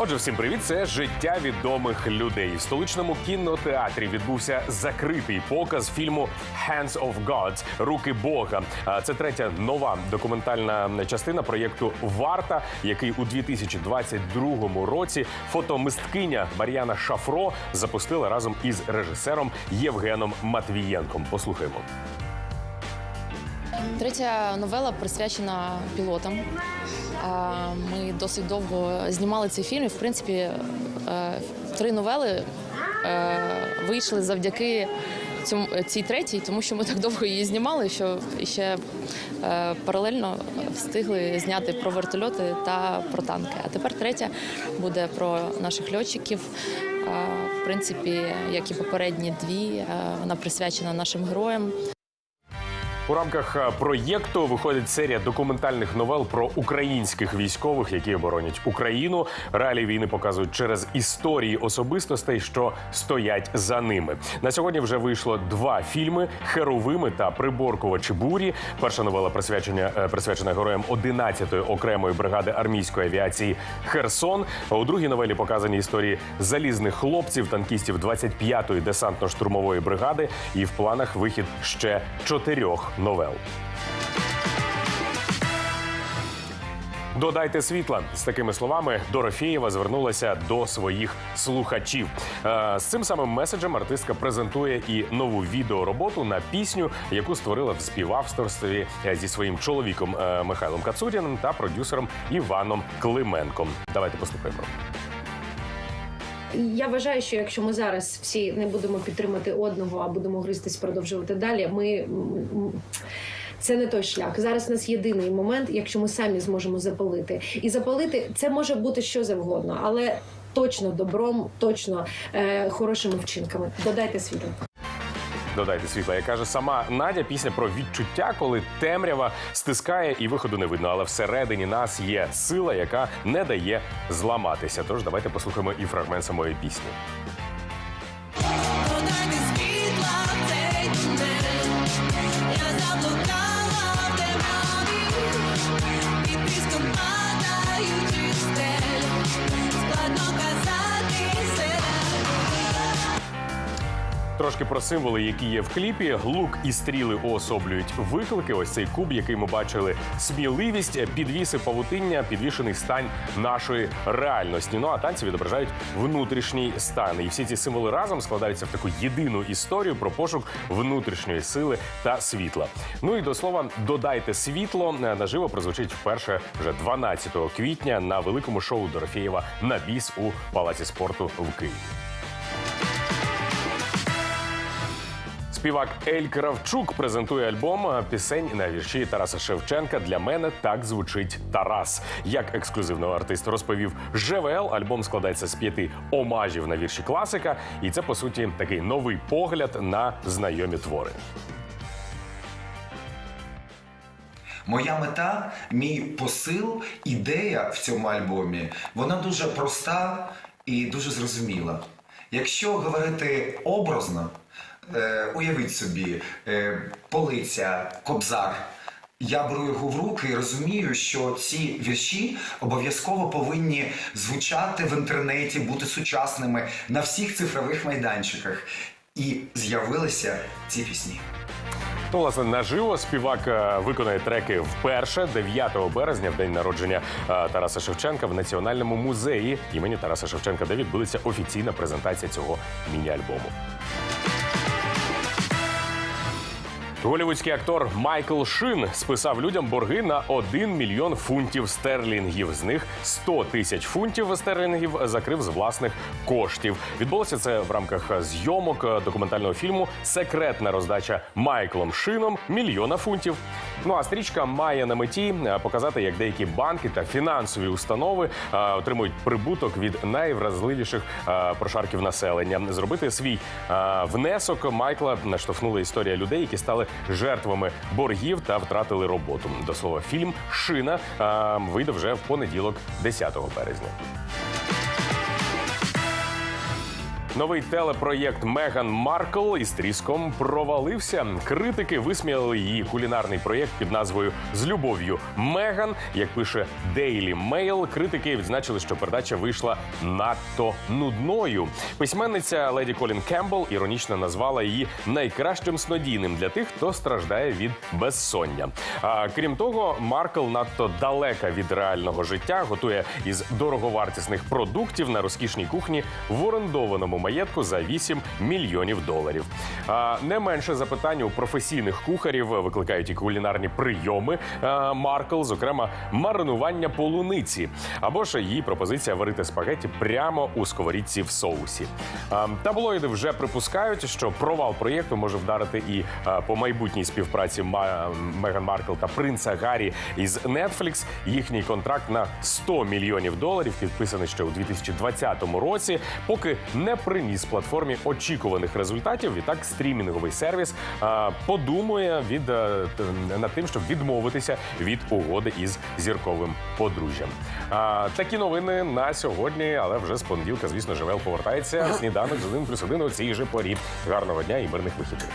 Отже, всім привіт! Це життя відомих людей. В столичному кінотеатрі відбувся закритий показ фільму «Hands of God» – Руки Бога. Це третя нова документальна частина проєкту Варта, який у 2022 році фотомисткиня Мар'яна Шафро запустила разом із режисером Євгеном Матвієнком. Послухаємо. Третя новела присвячена пілотам. Ми досить довго знімали цей фільм. І, в принципі, е, три новели е, вийшли завдяки цьому цій третій, тому що ми так довго її знімали, що ще е, паралельно встигли зняти про вертольоти та про танки. А тепер третя буде про наших льотчиків. Е, В принципі, як і попередні дві, е, вона присвячена нашим героям. У рамках е, проєкту виходить серія документальних новел про українських військових, які оборонять Україну. Реалії війни показують через історії особистостей, що стоять за ними. На сьогодні вже вийшло два фільми: Херовими та Приборкувачі бурі. Перша новела присвячена е, присвячена героям 11-ї окремої бригади армійської авіації Херсон. А У другій новелі показані історії залізних хлопців, танкістів 25-ї десантно-штурмової бригади. І в планах вихід ще чотирьох новел. Додайте світла з такими словами. Дорофєєва звернулася до своїх слухачів. Е, З цим самим меседжем артистка презентує і нову відеороботу на пісню, яку створила в співавторстві зі своїм чоловіком е, Михайлом Кацуріним та продюсером Іваном Клименком. Давайте послухаємо. Я вважаю, що якщо ми зараз всі не будемо підтримати одного, а будемо гристись продовжувати далі, ми це не той шлях. Зараз у нас єдиний момент, якщо ми самі зможемо запалити. І запалити це може бути що завгодно, але точно добром, точно е, хорошими вчинками. Додайте світло. Додайте світла. Як каже сама Надя, пісня про відчуття, коли темрява стискає і виходу не видно. Але всередині нас є сила, яка не дає зламатися. Тож давайте послухаємо і фрагмент самої пісні. Трошки про символи, які є в кліпі. Лук і стріли уособлюють виклики. Ось цей куб, який ми бачили, сміливість, підвіси павутиння, підвішений стань нашої реальності. Ну а танці відображають внутрішній стан. І всі ці символи разом складаються в таку єдину історію про пошук внутрішньої сили та світла. Ну і до слова, додайте світло наживо прозвучить вперше вже 12 квітня на великому шоу Дорофєєва на біс у палаці спорту в Києві. Співак Ель Кравчук презентує альбом е, пісень на вірші Тараса Шевченка. Для мене так звучить Тарас. Як ексклюзивний артист розповів ЖВЛ, альбом складається з п'яти омажів на вірші класика, і це по суті такий новий погляд на знайомі твори. Моя мета, мій посил, ідея в цьому альбомі, вона дуже проста і дуже зрозуміла. Якщо говорити образно, уявіть собі, е, полиця, кобзар. Я беру його в руки і розумію, що ці вірші обов'язково повинні звучати в інтернеті, бути сучасними на всіх цифрових майданчиках. І з'явилися ці пісні. Ну, власне, наживо співак е, виконає треки вперше 9 березня, в день народження е, Тараса Шевченка, в Національному музеї імені Тараса Шевченка, де відбудеться офіційна презентація цього міні-альбому. Голівудський актор Майкл Шин списав людям борги на 1 мільйон фунтів стерлінгів. З них 100 тисяч фунтів стерлінгів закрив з власних коштів. Відбулося це в рамках зйомок документального фільму Секретна роздача Майклом Шином мільйона фунтів. Ну а стрічка має на меті е, показати, як деякі банки та фінансові установи е, отримують прибуток від найвразливіших е, прошарків населення. Зробити свій внесок Майкла наштовхнула історія людей, які стали жертвами боргів та втратили роботу. До слова, фільм Шина вийде вже в понеділок, 10 березня. Новий телепроєкт Меган Маркл із тріском провалився. Критики висміяли її кулінарний проєкт під назвою З любов'ю Меган. Як пише Daily Mail, критики відзначили, що передача вийшла надто нудною. Письменниця леді Колін Кембл іронічно назвала її найкращим снодійним для тих, хто страждає від безсоння. А крім того, Маркл надто далека від реального життя, готує із дороговартісних продуктів на розкішній кухні в орендованому маєтку за 8 мільйонів доларів. Не менше запитань у професійних кухарів викликають і кулінарні прийоми Маркл, зокрема маринування полуниці, або ж її пропозиція варити спагеті прямо у сковорідці в соусі. Таблоїди вже припускають, що провал проєкту може вдарити і по майбутній співпраці Меган Маркл та принца Гаррі із Netflix. Їхній контракт на 100 мільйонів доларів підписаний ще у 2020 році, поки не приніс платформі очікуваних результатів. Відтак стрімінговий сервіс а, подумує від е, над тим, щоб відмовитися від угоди із зірковим подружжям. А, такі новини на сьогодні, але вже з понеділка, звісно, живел повертається. Сніданок з 1 плюс 1 у цій же порі. Гарного дня і мирних вихідних.